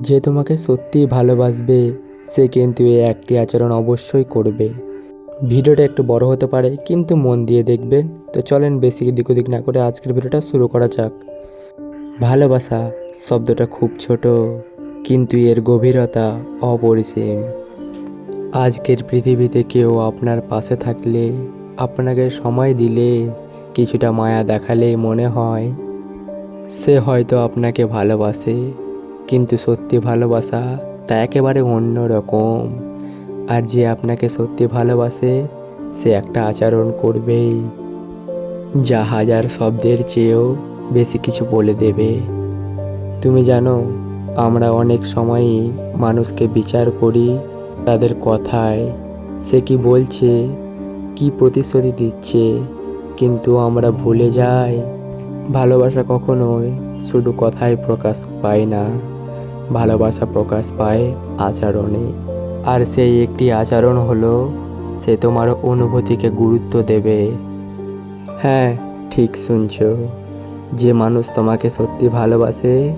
যে তোমাকে সত্যিই ভালোবাসবে, সে কিন্তু এই একটি আচরণ অবশ্যই করবে। ভিডিওটা একটু বড় হতে পারে, কিন্তু মন দিয়ে দেখবেন। তো চলেন বেশি দিক ওদিক না করে আজকের ভিডিওটা শুরু করা যাক। ভালোবাসা শব্দটা খুব ছোট, কিন্তু এর গভীরতা অপরিসীম। আজকের পৃথিবীতে কেউ আপনার পাশে থাকলে, আপনাকে সময় দিলে, কিছুটা মায়া দেখালেই মনে হয়, সে হয়তো আপনাকে ভালোবাসে। কিন্তু সত্যি ভালোবাসা তা একেবারে অন্য রকম আর যে আপনাকে সত্যি ভালোবাসে, সে একটা আচরণ করবেই। যা হাজার শব্দের চেয়েও বেশি কিছু বলে দেবে। তুমি জানো, আমরা অনেক সময়ই মানুষকে বিচার করি তাদের কথায়। সে কি বলছে, কি প্রতিশ্রুতি দিচ্ছে, কিন্তু আমরা ভুলে যাই। ভালোবাসা কখনোই শুধু কথায় প্রকাশ পায় না। ভালোবাসা প্রকাশ পায় আচরণে। আর সেই একটি আচরণ হলো, সে তোমার অনুভূতিকে গুরুত্ব দেবে। হ্যাঁ ঠিক শুনছ। যে মানুষ তোমাকে সত্যি ভালোবাসে,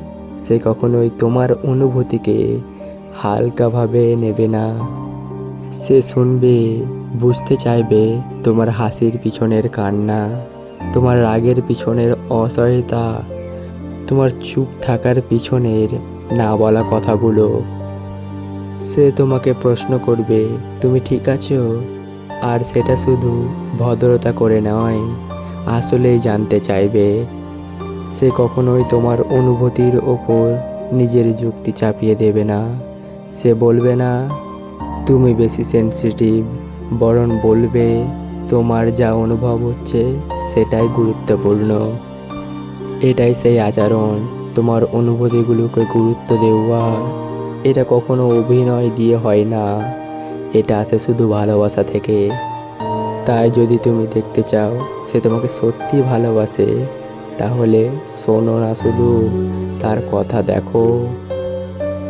সে কখনোই তোমার অনুভূতিকে হালকাভাবে নেবে না। সে শুনবে, বুঝতে চাইবে তোমার হাসির পিছনের কান্না, তোমার রাগের পিছনের অসহায়তা, তোমার চুপ থাকার পিছনের না বলা কথাগুলো। সে তোমাকে প্রশ্ন করবে, তুমি ঠিক আছো? আর সেটা শুধু ভদ্রতা করে নয়, আসলেই জানতে চাইবে। সে কখনোই তোমার অনুভূতির ওপর নিজের যুক্তি চাপিয়ে দেবে না। সে বলবে না, তুমি বেশি সেনসিটিভ বরং বলবে, তোমার যা অনুভব হচ্ছে সেটাই গুরুত্বপূর্ণ। এটাই সেই আচরণ। তোমার অনুভূতিগুলোকে গুরুত্ব দেওয়া। এটা কখনো অভিনয় দিয়ে হয় না। এটা আসে শুধু ভালোবাসা থেকে। তাই যদি তুমি দেখতে চাও সে তোমাকে সত্যি ভালোবাসে, তাহলে শোনো না শুধু, তার কথা দেখো।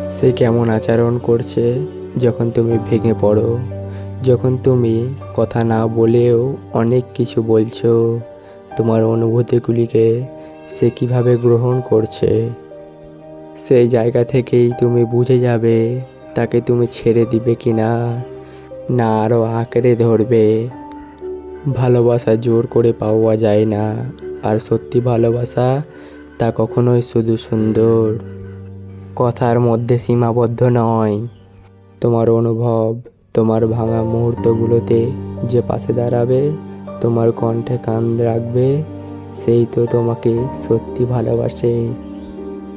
সে কেমন আচরণ করছে যখন তুমি ভেঙে পড়ো। যখন তুমি কথা না বলেও অনেক কিছু বলছো, তোমার অনুভূতিগুলিকে সে কীভাবে গ্রহণ করছে? সেই জায়গা থেকেই তুমি বুঝে যাবে তাকে তুমি ছেড়ে দিবে কি না না আরও আঁকড়ে ধরবে। ভালোবাসা জোর করে পাওয়া যায় না, আর সত্যি ভালোবাসা তা কখনোই শুধু সুন্দর। কথার মধ্যে সীমাবদ্ধ নয়। তোমার অনুভব, তোমার ভাঙা মুহূর্তগুলোতে যে পাশে দাঁড়াবে, তোমার কণ্ঠে কান রাখবে সেই তো তোমাকে সত্যি ভালোবাসে।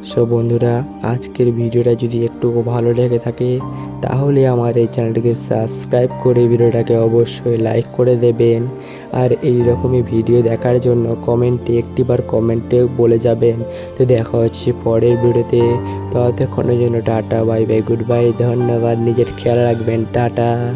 সো বন্ধুরা, আজকের ভিডিওটা যদি একটু ভালো লেগে থাকে, তাহলে আমার এই চ্যানেলটিকে সাবস্ক্রাইব করে ভিডিওটাকে অবশ্যই লাইক করে দেবেন। আর এই রকমই ভিডিও দেখার জন্য কমেন্টে একটিবার কমেন্টে বলে যাবেন। তো দেখা হচ্ছে পরের ভিডিওতে। ততক্ষণের জন্য tata, bye bye, goodbye, ধন্যবাদ, নিজের খেয়াল রাখবেন, টাটা।